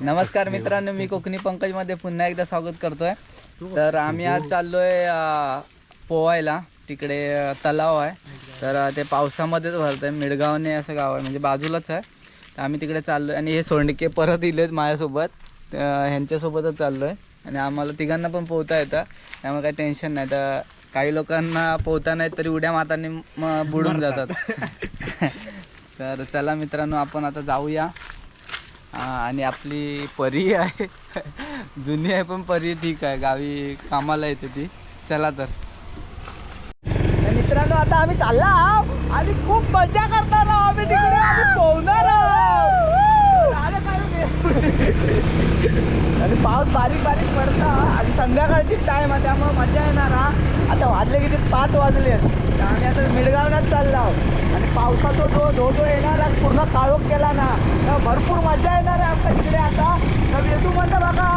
नमस्कार मित्रांनो मी कोकणी पंकजमध्ये पुन्हा एकदा स्वागत करतोय. तर आम्ही आज चाललोय पोवायला तिकडे तलाव आहे. तर ते पावसामध्येच भरतंय. मिडगावने असं गाव आहे म्हणजे बाजूलाच आहे. तर आम्ही तिकडे चाललोय आणि हे सोंडके परत इलेत माझ्यासोबत. ह्यांच्यासोबतच चाललोय. आणि आम्हाला तिघांना पण पोहता येतं. त्यामुळे काही टेन्शन नाही. तर काही लोकांना पोहता नाही तरी उड्या मारताना मग बुडून जातात. तर चला मित्रांनो आपण आता जाऊया. आणि आपली परी आहे. जुनी आहे पण परी ठीक आहे. गावी कामाला येते ती. चला तर मित्रांनो आता आम्ही चालला आहोत आणि खूप मजा करणार आहोत. आम्ही तिकडे आम्ही पोहणार आहोत. आणि पाऊस बारीक बारीक पडता. आणि संध्याकाळची टाइम आहे त्यामुळे मजा येणार हा. आता वाजले किती? पाच वाजले. तर आम्ही आता मिळगावण्यात चाललो आहोत. आणि पावसाचा जो धो धो येणार आहे पूर्ण काळोख केला ना तर भरपूर मजा येणार आहे आपल्या तिकडे आता. तर येतो म्हणता बघा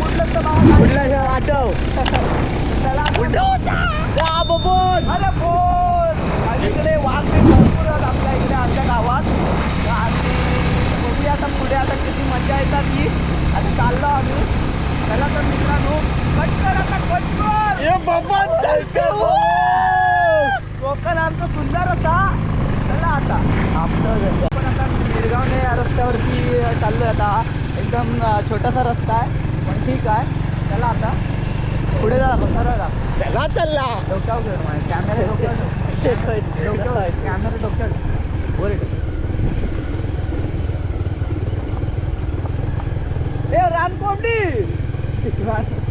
कुठलं तर बघा. कुठलं वाचव. बबन. अरे बोल. आणि इकडे वाघ भरपूर आहेत आपल्या इकडे आमच्या गावात. आम्ही बघूया आता पुढे आता मजा येतात ती आणि चाललो आम्ही. चला तर मित्रांनो कट कर आता कट कर हे बबन कोकण आमचं सुंदर असा. चला आता. आपलं पण आता मिरगावने या रस्त्यावरती चाललोय आता. एकदम छोटासा रस्ता आहे पण ठीक आहे. चला आता. पुढे जा सरळ जा. चला चल्ला. डोक्यावर कॅमेरा डोक्यावर. डोक्यावर कॅमेरा डोक्यावर. वर येतो. ए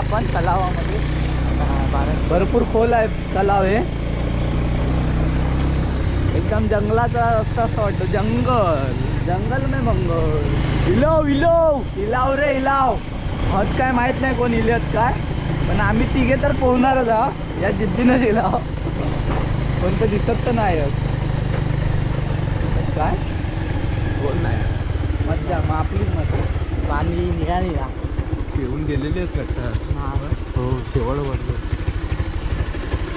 आपण तलावामध्ये. भरपूर खोल आहे तलाव हे. एकदम जंगलाचा रस्ता असं वाटतो. जंगल. जंगल में मंगल. इलाव इलाव! इलाव रे इलाव. हत काय माहीत नाही कोण इलेत काय. पण आम्ही तिघे तर पोहणारच हा. या जिद्दीनं इलाव. कोणतं दिसत तर नाही आहेत. काय? बोल नाही. मज्जा मग आपलीच मजा पाणी निघाली ना. येऊन गेलेले आहेत कट्टा हो शेवळ वाटलं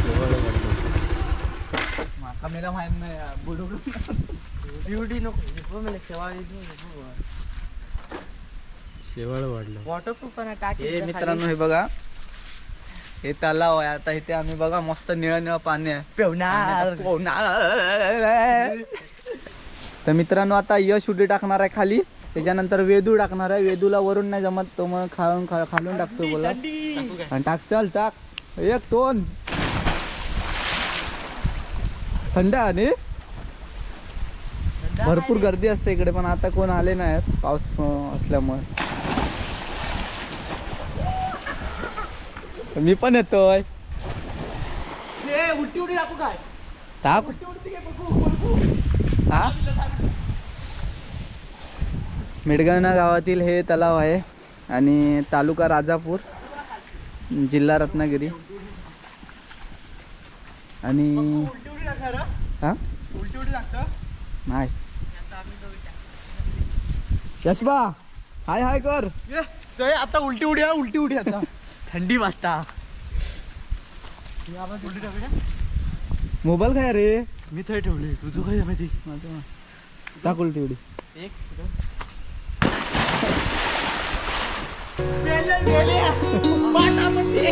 शेवळ वाटलं माका मेला माहीत नाही. बुडून ब्युटी नको मला सेवा शेवळ वाढलं. वॉटरप्रूफ पण टाकी हे मित्रांनो हे बघा. हे तलाव आहे आता इथे आम्ही बघा मस्त निळं निळं पाणी आहे. पेवणार. पोहणार. तर मित्रांनो आता यश उडी टाकणार आहे खाली. त्याच्यानंतर वेदू टाकणार आहे. वेदूला वरून नाही जमत तो मग खालून खा- खालून टाकतो बोला. आणि टाक चल टाक. एक दोन. थंड आणि? भरपूर गर्दी असते इकडे पण आता कोण आले नाहीत पाऊस असल्यामुळे. मी पण येतोय. टाक हा? मिडगावना गावातील हे तलाव आहे आणि तालुका राजापूर जिल्हा रत्नागिरी. आणि हा? नाही. यशबा हाय हाय कर. ये जय आता उलटी उडी आहे, उलटी उडी आता. थंडी वाजता. मोबाईल काय रे? मी थंय ठेवली तुझं काय माहिती? माझं टाक उलटी उडी. एक मेले मेले पाटामध्ये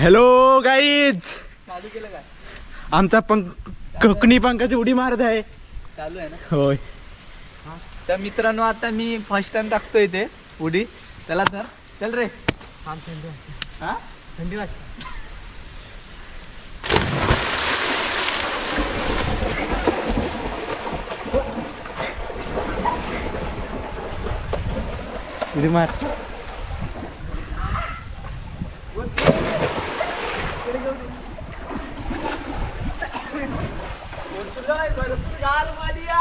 हॅलो गाईज चालू केलं काय आमचा पंख कोकणी पंखाची उडी मारत आहे. चालू आहे ना? होय. तर मित्रांनो आता मी फर्स्ट टाइम टाकतोय इथे उडी. त्याला तर. चल रे. हा? थंडी वाजते. उडी मार. भरपूर गार पाणी या.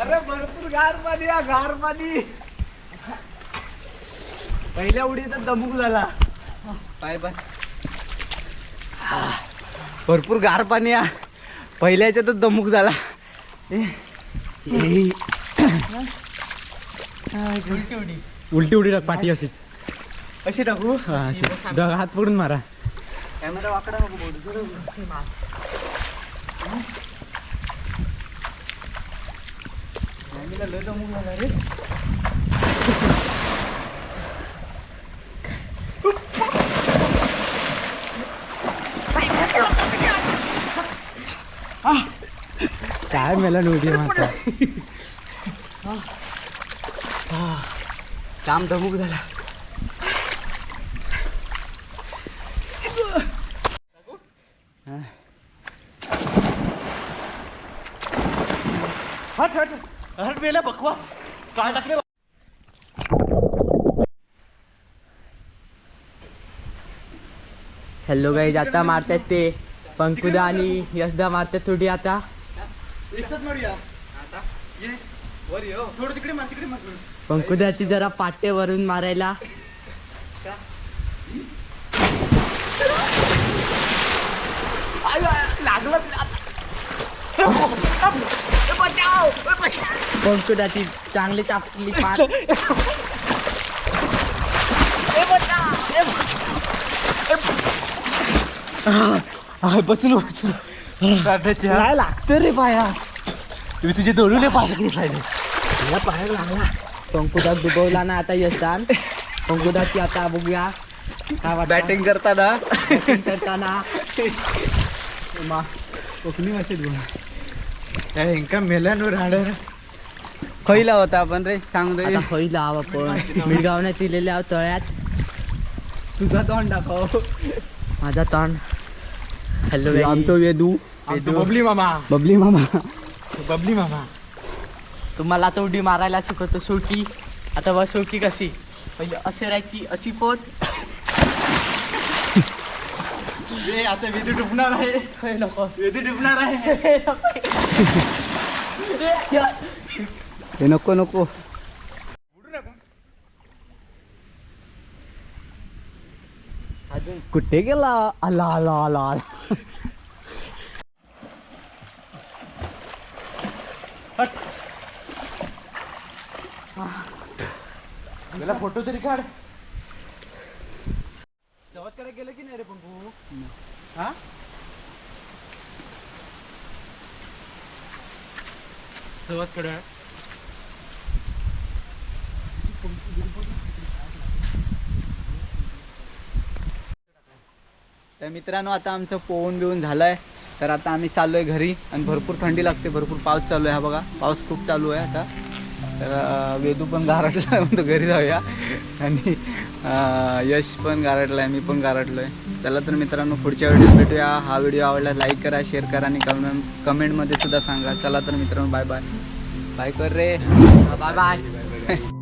अरे भरपूर गार पाणी गार पाणी पहिल्या उडीत दमुक झाला. पाय पाय भरपूर गार पाणी या पहिल्या याच्यातच दमुक झाला. ए, ए. उलटी उडी. उलटी उडी टाक पाठी अशीच. अशी टाकू? हा, हात पकडून मारा. कॅमेरा वाकडा नको बोलू सर लय दमुक झाला रे काय मेला उडी मारता काम धमुक झाला हट हट हट मेला बकवास काय टाकले हॅलो गाईज आता मारतात ते. पंकुदा आणि यशदा मारतात थोडी आता. मारूया. ये. वर ये हो. थोडं तिकडे मार तिकडे मार. पंकुदाची जरा पाटे वरून मारायला. पंकुदाची चांगली चापली पाट बचलो बचलो. काय लागतं रे पाया तुम्ही तुझे दोडूले पाहिजे पाहिजे पंकुदा डुबवला ना आता यशदान पंकुदाची आता बघूया. काय वाटतं? बॅटिंग करताना. करताना. कोकणी भाषेत बोला. हेंका मेल्यानो राहणार खैला होता आपण रे सांग रे आता आव आपण. मिळगावण्यात दिलेल्या आहो तळ्यात. तुझा तोंड दाखव. माझा तोंड. हॅलो आमचं वेदू. बबली मामा. बबली मामा. बबली मामा. तुम्हाला आता उडी मारायला शिकवतो शेवटी. आता बघ शेवटी कशी? पहिले अशी राहायची अशी पोत. ए आता वेदी डुबणार आहे. हे नको. वेदी डुबणार आहे. हे नको. हे नको कुठे गेला? आला आला आला आला. मला फोटो तरी काढ चवतकडे गेलं की नाही रे हा चवतकडे तर मित्रांनो आता आमचं पोहून बिवून झालंय. तर आता आम्ही चाललोय घरी आणि भरपूर थंडी लागते भरपूर पाऊस चालू आहे हा बघा. पाऊस खूप चालू आहे आता. तर वेदू पण गारटला म्हणतो घरी जाऊया. आणि अं, यश पण गारटला आहे मी पण गारटलो आहे चला तर मित्रांनो पुढच्या व्हिडिओ भेटूया. हा व्हिडिओ आवडला लाईक करा शेअर करा आणि कमेंट कमेंटमध्ये सुद्धा सांगा. चला तर मित्रांनो बाय बाय बाय कर रे. Bye bye